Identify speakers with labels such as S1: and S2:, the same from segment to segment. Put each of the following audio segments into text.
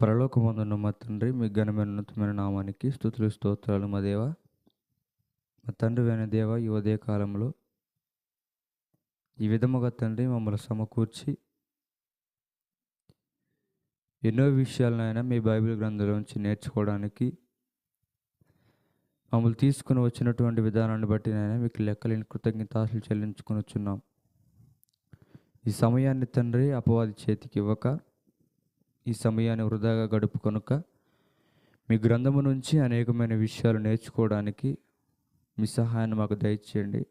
S1: పరలోకమందున్న మా తండ్రి మీ ఘనమైన ఉన్నతమైన నామానికి స్థుతులు స్తోత్రాలు మా దేవ. మా తండ్రి అయిన దేవ ఈ ఉదయ కాలంలో ఈ విధముగా తండ్రి మమ్మల్ని సమకూర్చి ఎన్నో విషయాలనైనా మీ బైబిల్ గ్రంథంలోంచి నేర్చుకోవడానికి మమ్మల్ని తీసుకుని వచ్చినటువంటి విధానాన్ని బట్టి నైనా మీకు లెక్కలేని కృతజ్ఞతాసులు చెల్లించుకొని వచ్చున్నాం ఈ సమయాన్ని తండ్రి అపవాది చేతికి ఇవ్వక ఈ సమయాన్ని వృధాగా గడుపు కనుక మీ గ్రంథము నుంచి అనేకమైన విషయాలు నేర్చుకోవడానికి మీ సహాయాన్ని మాకు దయచేయండి.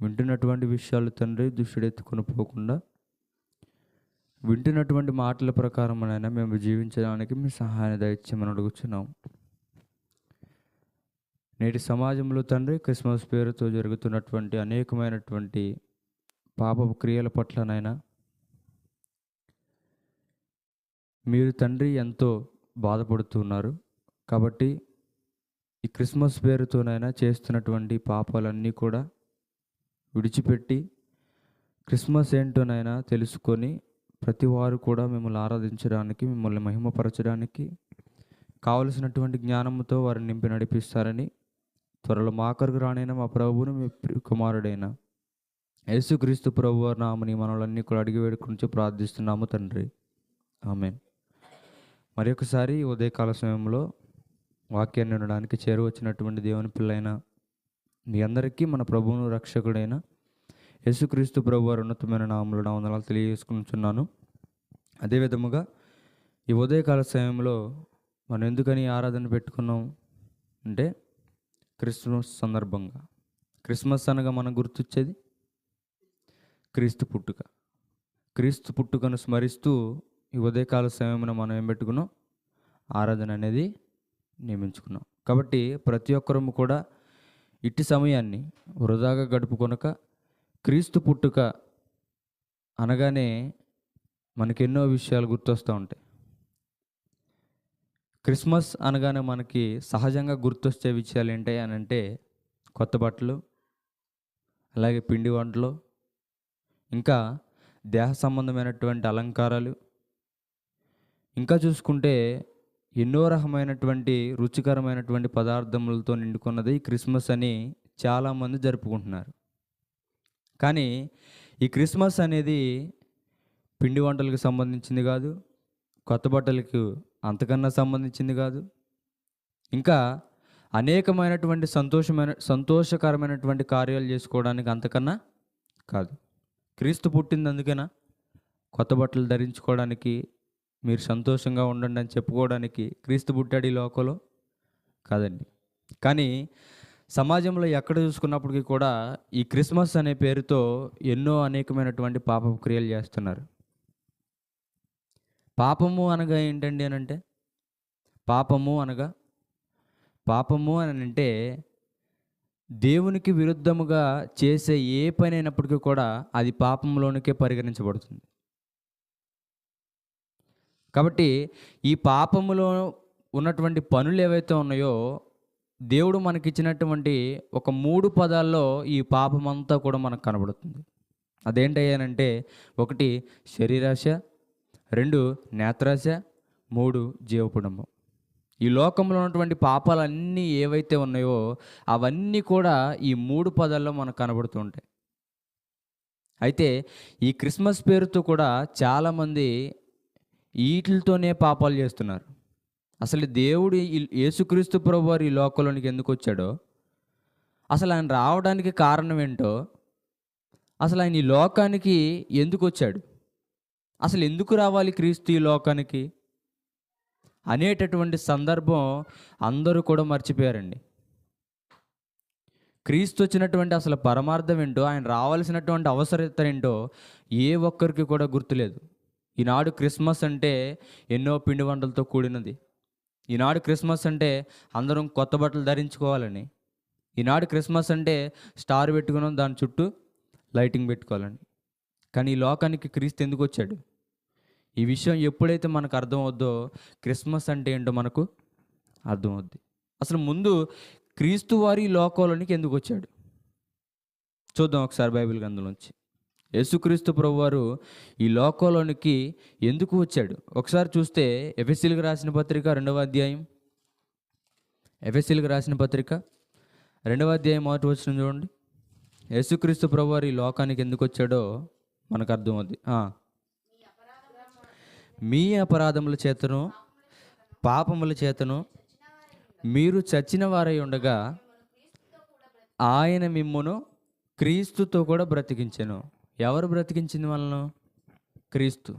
S1: వింటున్నటువంటి విషయాలు తండ్రి దుష్టుడెత్తుకొని పోకుండా వింటున్నటువంటి మాటల ప్రకారమైనా మేము జీవించడానికి మీ సహాయాన్ని దయచేయమని అడుగుతున్నాం నేటి సమాజంలో తండ్రి క్రిస్మస్ పేరుతో జరుగుతున్నటువంటి అనేకమైనటువంటి పాపపు క్రియల పట్లనైనా మీరు తండ్రి ఎంతో బాధపడుతున్నారు కాబట్టి ఈ క్రిస్మస్ పేరుతోనైనా చేస్తున్నటువంటి పాపాలన్నీ కూడా విడిచిపెట్టి క్రిస్మస్ ఏంటోనైనా తెలుసుకొని ప్రతి వారు కూడా మిమ్మల్ని ఆరాధించడానికి మిమ్మల్ని మహిమపరచడానికి కావలసినటువంటి జ్ఞానంతో వారిని నింపి నడిపిస్తారని త్వరలో మా కొరకు రానైన మా ప్రభువును మీ కుమారుడైన యేసుక్రీస్తు ప్రభు వారి నామని మనలన్నీ కూడా అడిగి వేడుకుంటూ ప్రార్థిస్తున్నాము తండ్రి. ఆమెన్. మరి ఒకసారి ఉదయకాల సమయంలో వాక్యాన్ని వినడానికి చేరువచ్చినటువంటి దేవుని పిల్లైన మీ అందరికీ మన ప్రభువును రక్షకుడైన యేసుక్రీస్తు ప్రభు వారి ఉన్నతమైన నామములు నా వందనాలు తెలియజేసుకుంటున్నాను. అదేవిధముగా ఈ ఉదయకాల సమయంలో మనం ఎందుకని ఆరాధన పెట్టుకున్నాం అంటే క్రిస్మస్ సందర్భంగా. క్రిస్మస్ అనగా మనం గుర్తొచ్చేది? క్రీస్తు పుట్టుక. క్రీస్తు పుట్టుకను స్మరిస్తూ ఈ ఉదయకాల సమయమున మనం ఏం పెట్టుకున్నాం? ఆరాధన అనేది నియమించుకున్నాం. కాబట్టి ప్రతి ఒక్కరము కూడా ఇట్టి సమయాన్ని వృధాగా గడుపుకొనక క్రీస్తు పుట్టుక అనగానే మనకెన్నో విషయాలు గుర్తొస్తూ ఉంటాయి. క్రిస్మస్ అనగానే మనకి సహజంగా గుర్తొచ్చే విషయాలు ఏంటి అని అంటే కొత్త బట్టలు అలాగే పిండి వంటలు ఇంకా దేహ సంబంధమైనటువంటి అలంకారాలు ఇంకా చూసుకుంటే ఎన్నో రకమైనటువంటి రుచికరమైనటువంటి పదార్థములతో నిండుకున్నది ఈ క్రిస్మస్ అని చాలామంది జరుపుకుంటున్నారు. కానీ ఈ క్రిస్మస్ అనేది పిండి వంటలకు సంబంధించింది కాదు కొత్త బట్టలకు అంతకన్నా సంబంధించింది కాదు. ఇంకా అనేకమైనటువంటి సంతోషమైన సంతోషకరమైనటువంటి కార్యాలు చేసుకోవడానికి అంతకన్నా కాదు. క్రీస్తు పుట్టింది అందుకేనా? కొత్త బట్టలు ధరించుకోవడానికి మీరు సంతోషంగా ఉండండి అని చెప్పుకోవడానికి క్రీస్తు పుట్టాడు ఈ లోకంలో? కాదండి. కానీ సమాజంలో ఎక్కడ చూసుకున్నప్పటికీ కూడా ఈ క్రిస్మస్ అనే పేరుతో ఎన్నో అనేకమైనటువంటి పాప క్రియలు చేస్తున్నారు. పాపము అనగా ఏంటండి అని అంటే? పాపము అనగా? పాపము అని అంటే దేవునికి విరుద్ధముగా చేసే ఏ పని అయినప్పటికీ కూడా అది పాపంలోనికే పరిగణించబడుతుంది. కాబట్టి ఈ పాపములో ఉన్నటువంటి పనులు ఏవైతే ఉన్నాయో దేవుడు మనకిచ్చినటువంటి ఒక మూడు పదాల్లో ఈ పాపమంతా కూడా మనకు కనబడుతుంది. అదేంటయ్యానంటే ఒకటి శరీరాశ రెండు నేత్రాశ మూడు జీవకుటుంబం ఈ లోకంలో ఉన్నటువంటి పాపాలన్నీ ఏవైతే ఉన్నాయో అవన్నీ కూడా ఈ మూడు పదాల్లో మనకు కనబడుతూ ఉంటాయి. అయితే ఈ క్రిస్మస్ పేరుతో కూడా చాలామంది వీటితోనే పాపాలు చేస్తున్నారు. అసలు దేవుడు యేసుక్రీస్తు ప్రభు వారు ఈ లోకంలోనికి ఎందుకు వచ్చాడో? అసలు ఆయన రావడానికి కారణం ఏంటో? అసలు ఆయన ఈ లోకానికి ఎందుకు వచ్చాడు? అసలు ఎందుకు రావాలి క్రీస్తు ఈ లోకానికి? అనేటటువంటి సందర్భం అందరూ కూడా మర్చిపోయారండి. క్రీస్తు వచ్చినటువంటి అసలు పరమార్థం ఏంటో ఆయన రావాల్సినటువంటి అవసరత ఏంటో ఏ ఒక్కరికి కూడా గుర్తులేదు. ఈనాడు క్రిస్మస్ అంటే ఎన్నో పిండి వంటలతో కూడినది. ఈనాడు క్రిస్మస్ అంటే అందరం కొత్త బట్టలు ధరించుకోవాలని. ఈనాడు క్రిస్మస్ అంటే స్టార్ పెట్టుకున్నాం దాని చుట్టూ లైటింగ్ పెట్టుకోవాలని. కానీ ఈ లోకానికి క్రీస్తు ఎందుకు వచ్చాడు? ఈ విషయం ఎప్పుడైతే మనకు అర్థమవుద్దో క్రిస్మస్ అంటే ఏంటో మనకు అర్థమవుద్ది. అసలు ముందు క్రీస్తు వారి లోకంలోనికి ఎందుకు వచ్చాడు? చూద్దాం ఒకసారి బైబిల్ గ్రంథంలోంచి. యేసుక్రీస్తు ప్రభువారు ఈ లోకంలోనికి ఎందుకు వచ్చాడు? ఒకసారి చూస్తే ఎఫ్ఎస్సీలకు రాసిన పత్రిక రెండవ అధ్యాయం. ఎఫ్ఎస్సీలకు రాసిన పత్రిక రెండవ అధ్యాయం మొదటి వచ్చిన చూడండి. యేసుక్రీస్తు ప్రభువారు ఈ లోకానికి ఎందుకు వచ్చాడో మనకు అర్థమవుద్ది. మీ అపరాధముల చేతను పాపముల చేతను మీరు చచ్చిన వారై ఉండగా ఆయన మిమ్మును క్రీస్తుతో కూడా బ్రతికించెను. ఎవరు బ్రతికించింది మనల్ని? క్రీస్తు.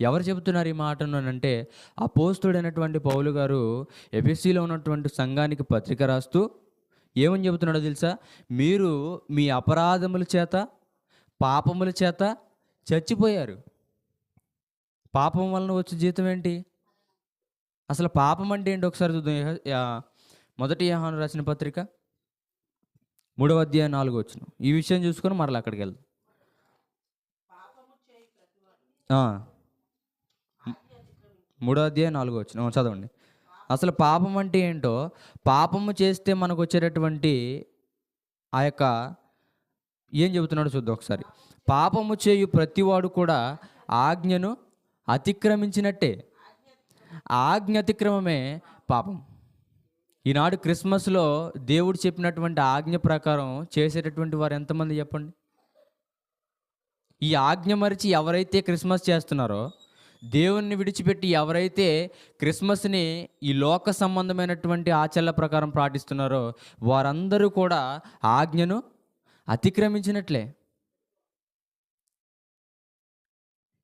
S1: ఎవరు చెబుతున్నారు ఈ మాటను అని అంటే అపోస్తుడైనటువంటి పౌలు గారు ఎఫ్ఎస్సిలో ఉన్నటువంటి సంఘానికి పత్రిక రాస్తూ ఏమని చెబుతున్నాడో తెలుసా? మీరు మీ అపరాధముల చేత పాపముల చేత చచ్చిపోయారు. పాపం వలన వచ్చే జీతం ఏంటి? అసలు పాపం అంటే ఏంటి? ఒకసారి చూద్దాం. మొదటి యహాను రాసిన పత్రిక. మూడవ అధ్యాయం నాలుగు వచ్చిన ఈ విషయం చూసుకొని మరలా అక్కడికి వెళ్దాం. మూడో అధ్యాయం నాలుగో వచ్చిన చదవండి. అసలు పాపం అంటే ఏంటో పాపము చేస్తే మనకు వచ్చేటటువంటి ఆ యొక్క ఏం చెబుతున్నాడో చూద్దాం ఒకసారి. పాపము చేయు ప్రతివాడు కూడా ఆజ్ఞను అతిక్రమించినట్టే. ఆజ్ఞ అతిక్రమమే పాపం. ఈనాడు క్రిస్మస్లో దేవుడు చెప్పినటువంటి ఆజ్ఞ ప్రకారం చేసేటటువంటి వారు ఎంతమంది చెప్పండి? ఈ ఆజ్ఞ మరిచి ఎవరైతే క్రిస్మస్ చేస్తున్నారో దేవుణ్ణి విడిచిపెట్టి ఎవరైతే క్రిస్మస్ని ఈ లోక సంబంధమైనటువంటి ఆచరణ ప్రకారం పాటిస్తున్నారో వారందరూ కూడా ఆజ్ఞను అతిక్రమించినట్లే.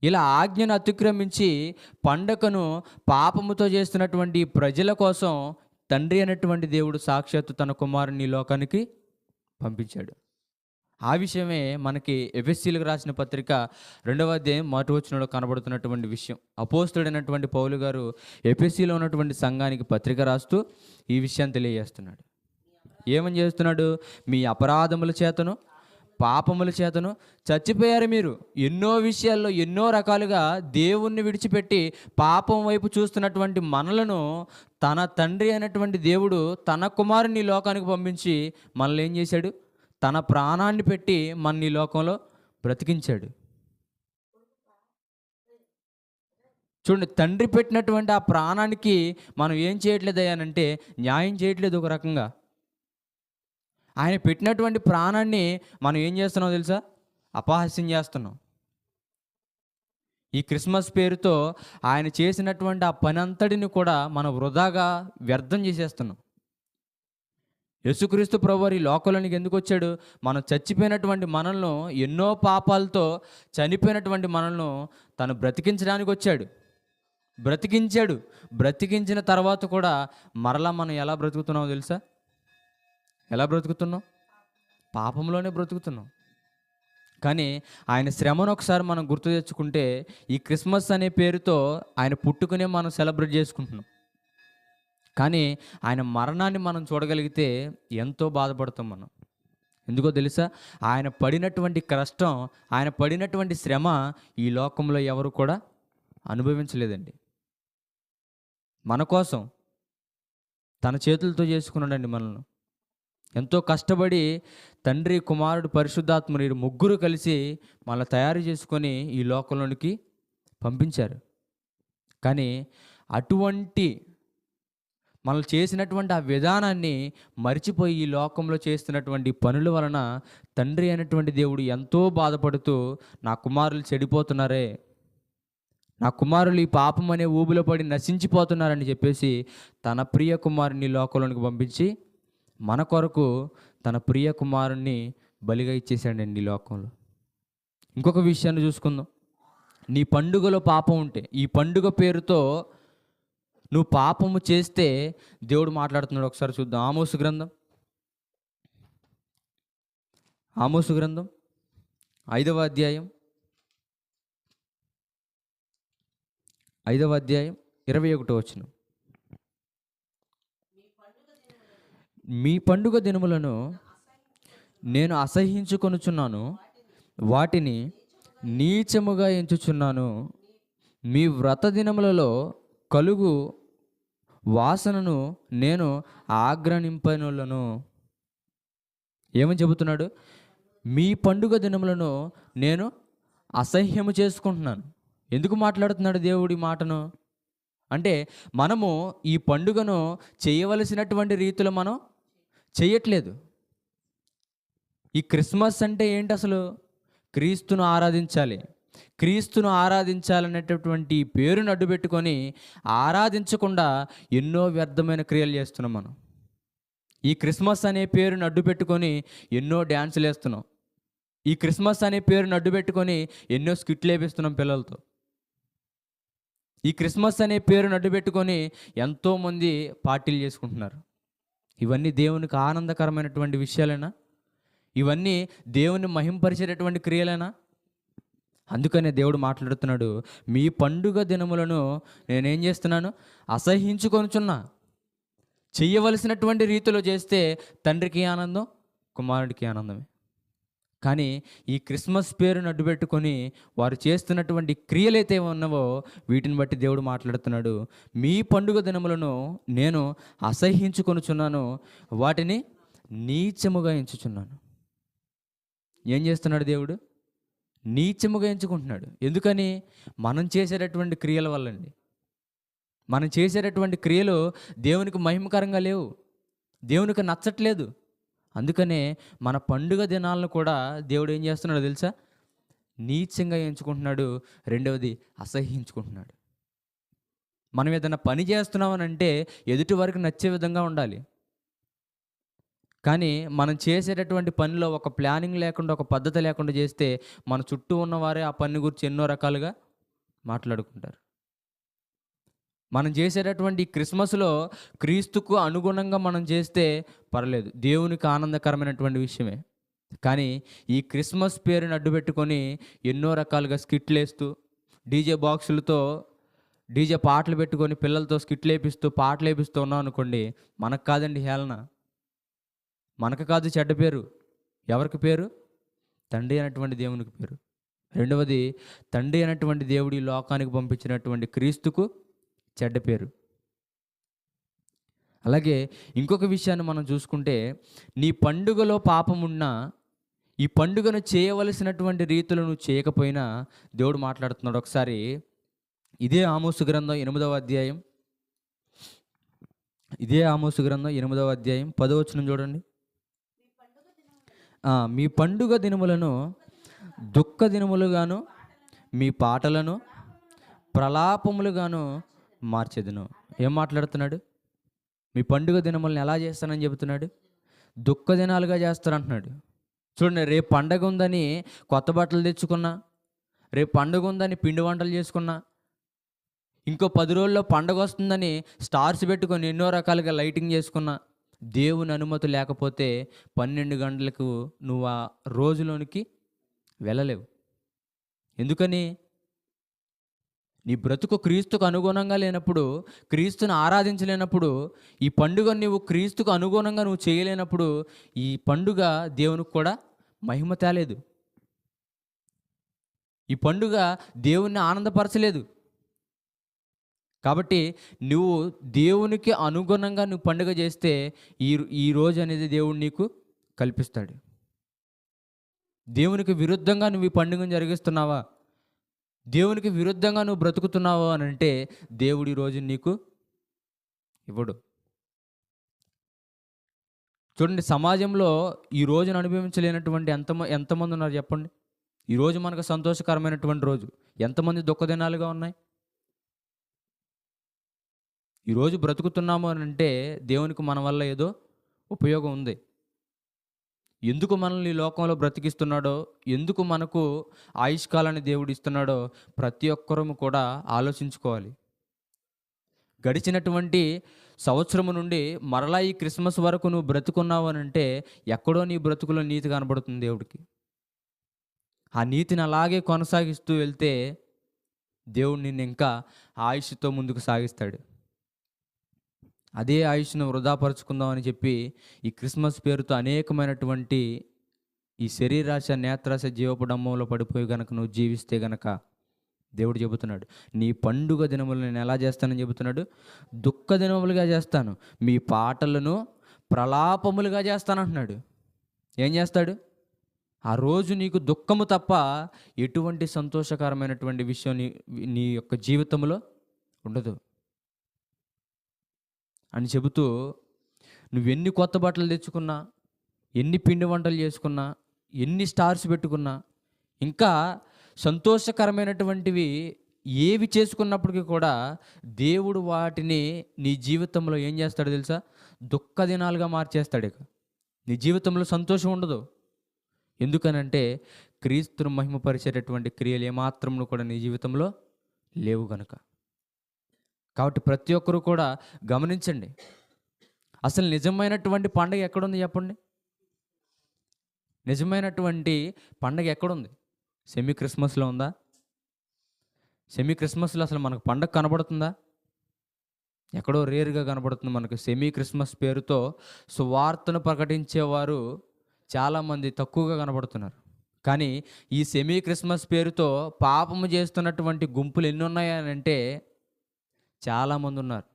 S1: ఇలా ఆజ్ఞను అతిక్రమించి పండగను పాపముతో చేస్తున్నటువంటి ప్రజల కోసం తండ్రి అయినటువంటి దేవుడు సాక్షాత్తు తన కుమారుని లోకానికి పంపించాడు. ఆ విషయమే మనకి ఎఫ్ఎస్సీలకు రాసిన పత్రిక రెండవ అధ్యాయం మొదటి వచ్చినలో కనబడుతున్నటువంటి విషయం. అపోస్తుడైనటువంటి పౌలు గారు ఎఫ్ఎస్సీలో ఉన్నటువంటి సంఘానికి పత్రిక రాస్తూ ఈ విషయాన్ని తెలియజేస్తున్నాడు. ఏమని చేస్తున్నాడు? మీ అపరాధముల చేతను పాపముల చేతను చచ్చిపోయారు మీరు. ఎన్నో విషయాల్లో ఎన్నో రకాలుగా దేవుణ్ణి విడిచిపెట్టి పాపం వైపు చూస్తున్నటువంటి మనలను తన తండ్రి అయినటువంటి దేవుడు తన కుమారుని లోకానికి పంపించి మనల్ని ఏం చేశాడు? తన ప్రాణాన్ని పెట్టి మన ఈ లోకంలో బ్రతికించాడు. చూడండి తండ్రి పెట్టినటువంటి ఆ ప్రాణానికి మనం ఏం చేయట్లేదు అయ్యానంటే న్యాయం చేయట్లేదు ఒక రకంగా. ఆయన పెట్టినటువంటి ప్రాణాన్ని మనం ఏం చేస్తున్నాం తెలుసా? అపహాస్యం చేస్తున్నాం. ఈ క్రిస్మస్ పేరుతో ఆయన చేసినటువంటి ఆ పని అంతటిని కూడా మనం వృధాగా వ్యర్థం చేసేస్తున్నాం. యేసుక్రీస్తు ప్రభువారు ఈ లోకంలోనికి ఎందుకు వచ్చాడు? మనం చచ్చిపోయినటువంటి మనల్ని ఎన్నో పాపాలతో చనిపోయినటువంటి మనల్ని తను బ్రతికించడానికి వచ్చాడు. బ్రతికించాడు. బ్రతికించిన తర్వాత కూడా మరలా మనం ఎలా బ్రతుకుతున్నామో తెలుసా? ఎలా బ్రతుకుతున్నాం పాపంలోనే బ్రతుకుతున్నాం కానీ ఆయన శ్రమను ఒకసారి మనం గుర్తు తెచ్చుకుంటే ఈ క్రిస్మస్ అనే పేరుతో ఆయన పుట్టుకునే మనం సెలబ్రేట్ చేసుకుంటున్నాం. కానీ ఆయన మరణాన్ని మనం చూడగలిగితే ఎంతో బాధపడతాం మనం. ఎందుకో తెలుసా? ఆయన పడినటువంటి కష్టం ఆయన పడినటువంటి శ్రమ ఈ లోకంలో ఎవరు కూడా అనుభవించలేదండి. మన కోసం తన చేతులతో చేసుకున్నాడండి మనల్ని. ఎంతో కష్టపడి తండ్రి కుమారుడు పరిశుద్ధాత్మ వీరు ముగ్గురు కలిసి మళ్ళీ తయారు చేసుకొని ఈ లోకంలోనికి పంపించారు. కానీ అటువంటి మనల్ని చేసినటువంటి ఆ విధానాన్ని మర్చిపోయి ఈ లోకంలో చేస్తున్నటువంటి పనుల వలన తండ్రి అయినటువంటి దేవుడు ఎంతో బాధపడుతూ నా కుమారులు చెడిపోతున్నారే నా కుమారులు ఈ పాపం అనే ఊబిలో పడి నశించిపోతున్నారని చెప్పేసి తన ప్రియ కుమారుని ఈ లోకంలోనికి పంపించి మన కొరకు తన ప్రియ కుమారుణ్ణి బలిగా ఇచ్చేసాడండి ఈ లోకంలో. ఇంకొక విషయాన్ని చూసుకుందాం. నీ పండుగలో పాపం ఉంటే ఈ పండుగ పేరుతో నువ్వు పాపము చేస్తే దేవుడు మాట్లాడుతున్నాడు. ఒకసారి చూద్దాం. ఆమోసు గ్రంథం. ఆమోసు గ్రంథం. ఐదవ అధ్యాయం. ఐదవ అధ్యాయం ఇరవై ఒకటో వచ్చిన మీ పండుగ దినములను నేను అసహించుకొనుచున్నాను. వాటిని నీచముగా ఎంచుచున్నాను. మీ వ్రత దినములలో కలుగు వాసనను నేను ఆగ్రహింపనులను ఏమని చెబుతున్నాడు? మీ పండుగ దినములను నేను అసహ్యము చేసుకుంటున్నాను. ఎందుకు మాట్లాడుతున్నాడు దేవుడి మాటను? అంటే మనము ఈ పండుగను చేయవలసినటువంటి రీతిలో మనం చేయట్లేదు ఈ క్రిస్మస్ అంటే ఏంటి అసలు? క్రీస్తును ఆరాధించాలి. క్రీస్తును ఆరాధించాలనేటటువంటి పేరును అడ్డుపెట్టుకొని ఆరాధించకుండా ఎన్నో వ్యర్థమైన క్రియలు చేస్తున్నాం మనం. ఈ క్రిస్మస్ అనే పేరును అడ్డుపెట్టుకొని ఎన్నో డ్యాన్సులు వేస్తున్నాం ఈ క్రిస్మస్ అనే పేరును అడ్డుపెట్టుకొని ఎన్నో స్కిట్లు వేపిస్తున్నాం పిల్లలతో. ఈ క్రిస్మస్ అనే పేరును అడ్డుపెట్టుకొని ఎంతోమంది పార్టీలు చేసుకుంటున్నారు. ఇవన్నీ దేవునికి ఆనందకరమైనటువంటి విషయాలేనా? ఇవన్నీ దేవుని మహింపరిచేటటువంటి క్రియలేనా? అందుకనే దేవుడు మాట్లాడుతున్నాడు మీ పండుగ దినములను నేనేం చేస్తున్నాను? అసహించుకొనుచున్నా చెయ్యవలసినటువంటి రీతిలో చేస్తే తండ్రికి ఆనందం కుమారుడికి ఆనందమే. కానీ ఈ క్రిస్మస్ పేరును అడ్డుపెట్టుకొని వారు చేస్తున్నటువంటి క్రియలైతే ఉన్నవో వీటిని బట్టి దేవుడు మాట్లాడుతున్నాడు. మీ పండుగ దినములను నేను అసహ్యించుకొనుచున్నాను. వాటిని నీచముగా ఎంచుచున్నాను. ఏం చేస్తున్నాడు దేవుడు? నీచముగా ఎంచుకుంటున్నాడు. ఎందుకని? మనం చేసేటటువంటి క్రియల వల్లండి. మనం చేసేటటువంటి క్రియలు దేవునికి మహిమకరంగా లేవు. దేవునికి నచ్చట్లేదు. అందుకనే మన పండుగ దినాలను కూడా దేవుడు ఏం చేస్తున్నాడో తెలుసా? నీచంగా ఎంచుకుంటున్నాడు. రెండవది అసహ్యించుకుంటున్నాడు. మనం ఏదైనా పని చేస్తున్నామని అంటే ఎదుటి వారికి నచ్చే విధంగా ఉండాలి. కానీ మనం చేసేటటువంటి పనిలో ఒక ప్లానింగ్ లేకుండా ఒక పద్ధతి లేకుండా చేస్తే మన చుట్టూ ఉన్నవారే ఆ పని గురించి ఎన్నో రకాలుగా మాట్లాడుకుంటారు. మనం చేసేటటువంటి క్రిస్మస్లో క్రీస్తుకు అనుగుణంగా మనం చేస్తే పర్లేదు. దేవునికి ఆనందకరమైనటువంటి విషయమే. కానీ ఈ క్రిస్మస్ పేరుని అడ్డుపెట్టుకొని ఎన్నో రకాలుగా స్కిట్లు వేస్తూ డీజే బాక్సులతో డీజే పాటలు పెట్టుకొని పిల్లలతో స్కిట్లు వేపిస్తూ పాటలు వేపిస్తూ ఉన్నాం అనుకోండి మనకు కాదండి హేళన. మనకు కాదు చెడ్డ పేరు. ఎవరికి పేరు? తండ్రి అయినటువంటి దేవునికి పేరు. రెండవది తండ్రి అయినటువంటి దేవుడి లోకానికి పంపించినటువంటి క్రీస్తుకు చెడ్డ పేరు. అలాగే ఇంకొక విషయాన్ని మనం చూసుకుంటే నీ పండుగలో పాపం ఉన్నా ఈ పండుగను చేయవలసినటువంటి రీతులు నువ్వు చేయకపోయినా దేవుడు మాట్లాడుతున్నాడు. ఒకసారి ఇదే ఆమోసు గ్రంథం ఎనిమిదవ అధ్యాయం. ఇదే ఆమోసు గ్రంథం ఎనిమిదవ అధ్యాయం. పదవచనం చూడండి. మీ పండుగ దినములను దుఃఖ దినములుగాను మీ పాటలను ప్రలాపములుగాను మార్చెదను. ఏం మాట్లాడుతున్నాడు? మీ పండుగ దినములను ఎలా చేస్తానని చెబుతున్నాడు? దుఃఖ దినాలుగా చేస్తారంటున్నాడు. చూడండి రేపు పండగ ఉందని కొత్త బట్టలు తెచ్చుకున్నా రేపు పండుగ ఉందని పిండి వంటలు చేసుకున్నా ఇంకో పది రోజుల్లో పండగ వస్తుందని స్టార్స్ పెట్టుకొని ఎన్నో రకాలుగా లైటింగ్ చేసుకున్నా దేవుని అనుమతి లేకపోతే పన్నెండు గంటలకు నువ్వు ఆ రోజులోనికి వెళ్ళలేవు. ఎందుకని? నీ బ్రతుకు క్రీస్తుకు అనుగుణంగా లేనప్పుడు క్రీస్తుని ఆరాధించలేనప్పుడు ఈ పండుగ నువ్వు క్రీస్తుకు అనుగుణంగా నువ్వు చేయలేనప్పుడు ఈ పండుగ దేవునికి కూడా మహిమ తేలేదు. ఈ పండుగ దేవుణ్ణి ఆనందపరచలేదు. కాబట్టి నువ్వు దేవునికి అనుగుణంగా నువ్వు పండుగ చేస్తే ఈ ఈ రోజు అనేది దేవుడు నీకు కల్పిస్తాడు. దేవునికి విరుద్ధంగా నువ్వు ఈ పండుగను జరిగిస్తున్నావా? దేవునికి విరుద్ధంగా నువ్వు బ్రతుకుతున్నావు అని అంటే దేవుడు రోజు నీకు ఇవ్వడు. చూడండి సమాజంలో ఈ రోజును అనుభవించలేనటువంటి ఎంత ఎంతమంది ఉన్నారు చెప్పండి? ఈరోజు మనకు సంతోషకరమైనటువంటి రోజు. ఎంతమంది దుఃఖదినాలుగా ఉన్నాయి? ఈరోజు బ్రతుకుతున్నాము అని అంటే దేవునికి మన వల్ల ఏదో ఉపయోగం ఉంది. ఎందుకు మనల్ని ఈ లోకంలో బ్రతికిస్తున్నాడో ఎందుకు మనకు ఆయుష్కాలాన్ని దేవుడు ఇస్తున్నాడో ప్రతి ఒక్కరము కూడా ఆలోచించుకోవాలి. గడిచినటువంటి సంవత్సరము నుండి మరలా ఈ క్రిస్మస్ వరకు నువ్వు బ్రతుకున్నావు అని అంటే ఎక్కడో నీ బ్రతుకులో నీతి కనబడుతుంది దేవుడికి. ఆ నీతిని అలాగే కొనసాగిస్తూ వెళ్తే దేవుడు నిన్ను ఇంకా ఆయుష్తో ముందుకు సాగిస్తాడు. అదే ఆయుష్ను వృధాపరుచుకుందామని చెప్పి ఈ క్రిస్మస్ పేరుతో అనేకమైనటువంటి ఈ శరీరాశ నేత్రాశ జీవపు డమ్మంలో పడిపోయి గనక నువ్వు జీవిస్తే గనక దేవుడు చెబుతున్నాడు నీ పండుగ దినములు నేను ఎలా చేస్తానని చెబుతున్నాడు? దుఃఖ దినములుగా చేస్తాను మీ పాటలను ప్రలాపములుగా చేస్తానంటున్నాడు. ఏం చేస్తాడు? ఆ రోజు నీకు దుఃఖము తప్ప ఎటువంటి సంతోషకరమైనటువంటి విషయం నీ నీ యొక్క జీవితంలో ఉండదు. అని చెబుతూ నువ్వు ఎన్ని కొత్త బట్టలు తెచ్చుకున్నా ఎన్ని పిండి వంటలు చేసుకున్నా ఎన్ని స్టార్స్ పెట్టుకున్నా ఇంకా సంతోషకరమైనటువంటివి ఏవి చేసుకున్నప్పటికీ కూడా దేవుడు వాటిని నీ జీవితంలో ఏం చేస్తాడో తెలుసా? దుఃఖ దినాలుగా మార్చేస్తాడు ఇక. నీ జీవితంలో సంతోషం ఉండదు. ఎందుకనంటే క్రీస్తును మహిమపరిచేటటువంటి క్రియలు ఏమాత్రం కూడా నీ జీవితంలో లేవు గనక. కాబట్టి ప్రతి ఒక్కరు కూడా గమనించండి. అసలు నిజమైనటువంటి పండగ ఎక్కడుంది చెప్పండి? నిజమైనటువంటి పండగ ఎక్కడుంది? సెమీ క్రిస్మస్లో ఉందా? సెమీ క్రిస్మస్లో అసలు మనకు పండగ కనబడుతుందా? ఎక్కడో రేరుగా కనబడుతుంది మనకు సెమీ క్రిస్మస్ పేరుతో సువార్తను ప్రకటించేవారు చాలామంది తక్కువగా కనబడుతున్నారు. కానీ ఈ సెమీ క్రిస్మస్ పేరుతో పాపము చేస్తున్నటువంటి గుంపులు ఎన్ని ఉన్నాయని అంటే చాలామంది ఉన్నారు.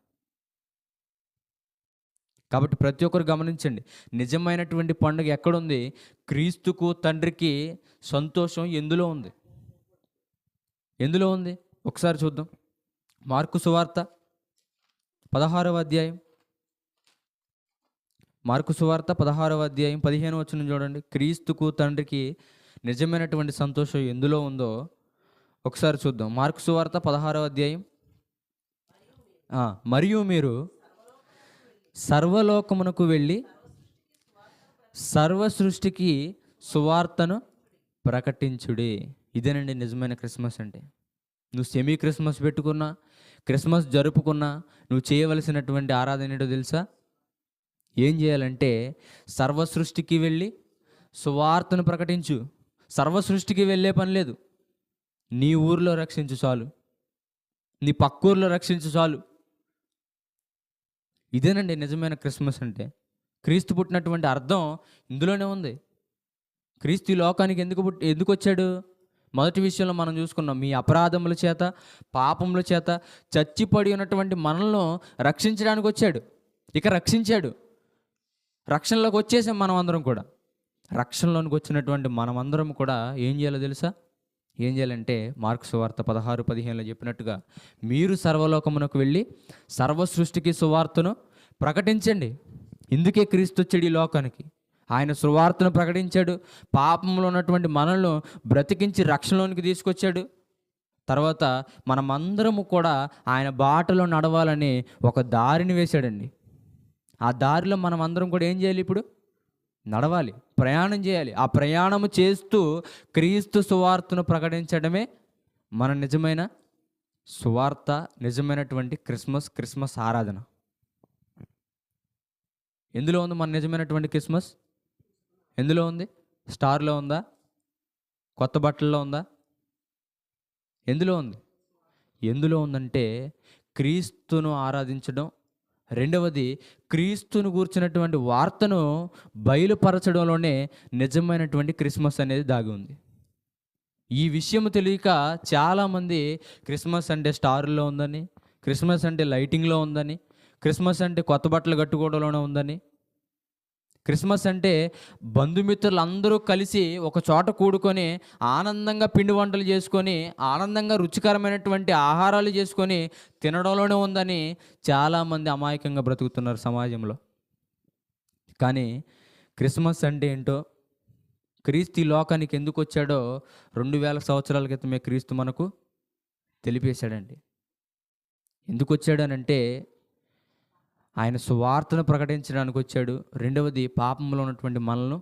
S1: కాబట్టి ప్రతి ఒక్కరు గమనించండి. నిజమైనటువంటి పండుగ ఎక్కడుంది? క్రీస్తుకు తండ్రికి సంతోషం ఎందులో ఉంది? ఎందులో ఉంది? ఒకసారి చూద్దాం. మార్కు సువార్త పదహారవ అధ్యాయం. మార్కు సువార్త పదహారవ అధ్యాయం పదిహేను వచ్చిన చూడండి. క్రీస్తుకు తండ్రికి నిజమైనటువంటి సంతోషం ఎందులో ఉందో ఒకసారి చూద్దాం. మార్కు సువార్త పదహారవ అధ్యాయం మరియు మీరు సర్వలోకమునకు వెళ్ళి సర్వ సృష్టికి సువార్తను ప్రకటించుడి. ఇదేనండి నిజమైన క్రిస్మస్ అంటే నువ్వు సెమీ క్రిస్మస్ పెట్టుకున్నా క్రిస్మస్ జరుపుకున్నా నువ్వు చేయవలసినటువంటి ఆరాధన ఏంటో తెలుసా? ఏం చేయాలంటే సర్వ సృష్టికి వెళ్ళి సువార్తను ప్రకటించు. సర్వ సృష్టికి వెళ్ళే పని లేదు. నీ ఊర్లో రక్షించు చాలు. నీ పక్క ఊర్లో రక్షించు చాలు. ఇదేనండి నిజమైన క్రిస్మస్ అంటే. క్రీస్తు పుట్టినటువంటి అర్థం ఇందులోనే ఉంది. క్రీస్తు ఈ లోకానికి ఎందుకు పుట్టి ఎందుకు వచ్చాడు? మొదటి విషయంలో మనం చూసుకున్నాం. మీ అపరాధముల చేత పాపముల చేత చచ్చిపడి ఉన్నటువంటి మనల్ని రక్షించడానికి వచ్చాడు. ఇక రక్షించాడు. రక్షణలోకి వచ్చేసాం మనం అందరం కూడా. రక్షణలోనికి వచ్చినటువంటి మనమందరం కూడా ఏం చేయాలో తెలుసా? ఏం చేయాలంటే మార్క్స్ వార్త పదహారు పదిహేనులో చెప్పినట్టుగా మీరు సర్వలోకమునకు వెళ్ళి సర్వ సృష్టికి సువార్తను ప్రకటించండి. ఇందుకే క్రీస్తు వచ్చాడు ఈ లోకానికి. ఆయన సువార్తను ప్రకటించాడు. పాపంలో ఉన్నటువంటి మనల్ని బ్రతికించి రక్షణలోనికి తీసుకొచ్చాడు. తర్వాత మనమందరము కూడా ఆయన బాటలో నడవాలని ఒక దారిని వేశాడండి. ఆ దారిలో మనం అందరం కూడా ఏం చేయాలి ఇప్పుడు? నడవాలి ప్రయాణం చేయాలి. ఆ ప్రయాణము చేస్తూ క్రీస్తు సువార్తను ప్రకటించడమే మన నిజమైన సువార్త నిజమైనటువంటి క్రిస్మస్ క్రిస్మస్ ఆరాధన. ఎందులో ఉంది మన నిజమైనటువంటి క్రిస్మస్? ఎందులో ఉంది? స్టార్లో ఉందా? కొత్త బట్టల్లో ఉందా? ఎందులో ఉంది? ఎందులో ఉందంటే క్రీస్తును ఆరాధించడం రెండవది క్రీస్తును కూర్చున్నటువంటి వార్తను బయలుపరచడంలోనే నిజమైనటువంటి క్రిస్మస్ అనేది దాగి ఉంది. ఈ విషయం తెలియక చాలామంది క్రిస్మస్ అంటే స్టార్లో ఉందని క్రిస్మస్ అంటే లైటింగ్లో ఉందని క్రిస్మస్ అంటే కొత్త బట్టలు కట్టుకోవడంలోనే ఉందని క్రిస్మస్ అంటే బంధుమిత్రులు అందరూ కలిసి ఒక చోట కూడుకొని ఆనందంగా పిండి వంటలు చేసుకొని ఆనందంగా రుచికరమైనటువంటి ఆహారాలు చేసుకొని తినడంలోనే ఉందని చాలామంది అమాయకంగా బ్రతుకుతున్నారు సమాజంలో. కానీ క్రిస్మస్ అంటే ఏంటో క్రీస్తు ఈ లోకానికి ఎందుకు వచ్చాడో రెండు వేల సంవత్సరాల క్రితమే క్రీస్తు మనకు తెలిపేశాడండి. ఎందుకు వచ్చాడనంటే ఆయన సువార్తను ప్రకటించడానికి వచ్చాడు. రెండవది పాపంలో ఉన్నటువంటి మనల్ని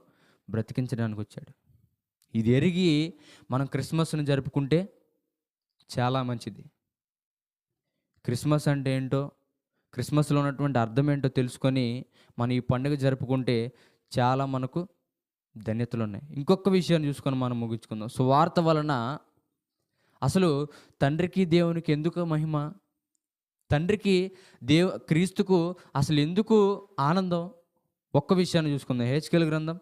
S1: బ్రతికించడానికి వచ్చాడు. ఇది ఎరిగి మనం క్రిస్మస్ను జరుపుకుంటే చాలా మంచిది. క్రిస్మస్ అంటే ఏంటో క్రిస్మస్లో ఉన్నటువంటి అర్థం ఏంటో తెలుసుకొని మనం ఈ పండుగ జరుపుకుంటే చాలా మనకు ధన్యతలు ఉన్నాయి ఇంకొక విషయాన్ని చూసుకొని మనం ముగించుకుందాం. సువార్త వలన అసలు తండ్రికి దేవునికి ఎందుకు మహిమ? తండ్రికి దేవ క్రీస్తుకు అసలు ఎందుకు ఆనందం? ఒక్క విషయాన్ని చూసుకుందాం. హెచ్కెల్ గ్రంథం.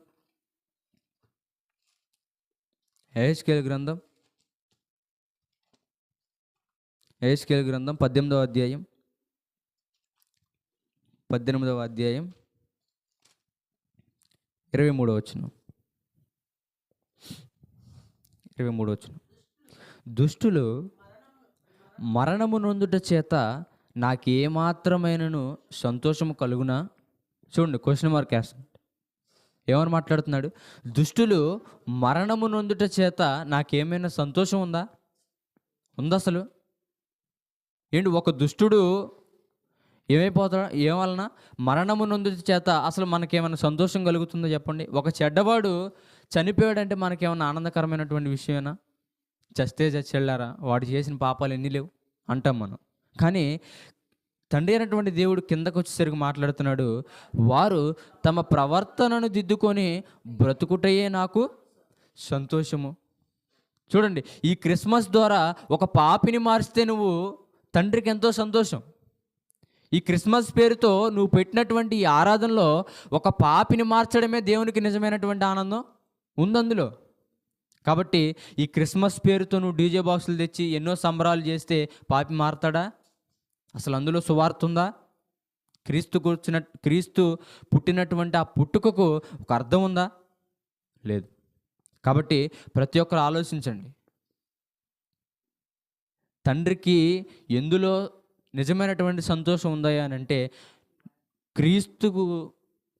S1: హెచ్కేల్ గ్రంథం. హెచ్కేల్ గ్రంథం పద్దెనిమిదవ అధ్యాయం. పద్దెనిమిదవ అధ్యాయం. ఇరవై మూడవ వచనం. ఇరవై మూడో వచ్చిన దుష్టులు మరణము నొందుట చేత నాకేమాత్రమైనను సంతోషము కలుగునా? చూడండి క్వశ్చన్ మార్క్ వేస్తాను. ఏమని మాట్లాడుతున్నాడు? దుష్టులు మరణము నొందుట చేత నాకేమైనా సంతోషం ఉందా? ఉందా అసలు? ఏంటి ఒక దుష్టుడు ఏమైపోతాడు ఏమలన? మరణము నొందుట చేత అసలు మనకేమైనా సంతోషం కలుగుతుందో చెప్పండి? ఒక చెడ్డవాడు చనిపోయాడంటే మనకేమైనా ఆనందకరమైనటువంటి విషయమేనా? చస్తే చచ్చెళ్ళారా? వాడు చేసిన పాపాలు ఎన్ని లేవు? అంటాం మనం. కానీ తండ్రి అయినటువంటి దేవుడు కిందకు వచ్చేసరికి మాట్లాడుతున్నాడు. వారు తమ ప్రవర్తనను దిద్దుకొని బ్రతుకుటయే నాకు సంతోషము. చూడండి ఈ క్రిస్మస్ ద్వారా ఒక పాపిని మారిస్తే నువ్వు తండ్రికి ఎంతో సంతోషం. ఈ క్రిస్మస్ పేరుతో నువ్వు పెట్టినటువంటి ఈ ఆరాధనలో ఒక పాపిని మార్చడమే దేవునికి నిజమైనటువంటి ఆనందం ఉందందులో. కాబట్టి ఈ క్రిస్మస్ పేరుతో నువ్వు డీజే బాక్సులు తెచ్చి ఎన్నో సంబరాలు చేస్తే పాపి మారతాడా? అసలు అందులో సువార్త ఉందా? క్రీస్తు కూర్చున్న క్రీస్తు పుట్టినటువంటి ఆ పుట్టుకకు ఒక అర్థం ఉందా? లేదు. కాబట్టి ప్రతి ఒక్కరు ఆలోచించండి. తండ్రికి ఎందులో నిజమైనటువంటి సంతోషం ఉందా అని అంటే క్రీస్తుకు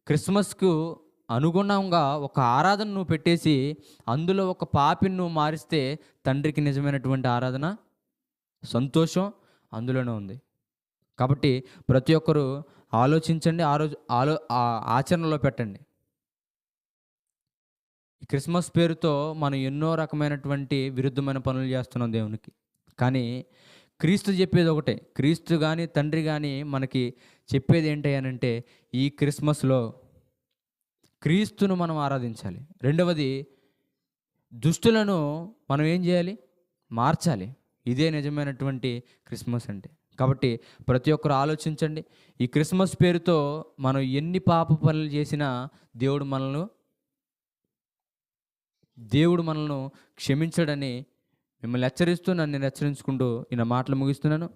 S1: క్రిస్మస్కు అనుగుణంగా ఒక ఆరాధన నువ్వు పెట్టేసి అందులో ఒక పాపిని నువ్వు మారిస్తే తండ్రికి నిజమైనటువంటి ఆరాధన సంతోషం అందులోనే ఉంది. కాబట్టి ప్రతి ఒక్కరూ ఆలోచించండి ఆలో ఆలో ఆచరణలో పెట్టండి. క్రిస్మస్ పేరుతో మనం ఎన్నో రకమైనటువంటి విరుద్ధమైన పనులు చేస్తున్నాం దేవునికి. కానీ క్రీస్తు చెప్పేది ఒకటే క్రీస్తు కానీ తండ్రి కానీ మనకి చెప్పేది ఏంటి అని అంటే ఈ క్రిస్మస్లో క్రీస్తును మనం ఆరాధించాలి. రెండవది దుష్టులను మనం ఏం చేయాలి? మార్చాలి. ఇదే నిజమైనటువంటి క్రిస్మస్ అంటే. కాబట్టి ప్రతి ఒక్కరు ఆలోచించండి. ఈ క్రిస్మస్ పేరుతో మనం ఎన్ని పాప పనులు చేసినా దేవుడు మనల్ని దేవుడు మనల్ని క్షమించడని మిమ్మల్ని హెచ్చరిస్తూ నన్ను నేను హెచ్చరించుకుంటూ ఈయన మాటలు ముగిస్తున్నాను.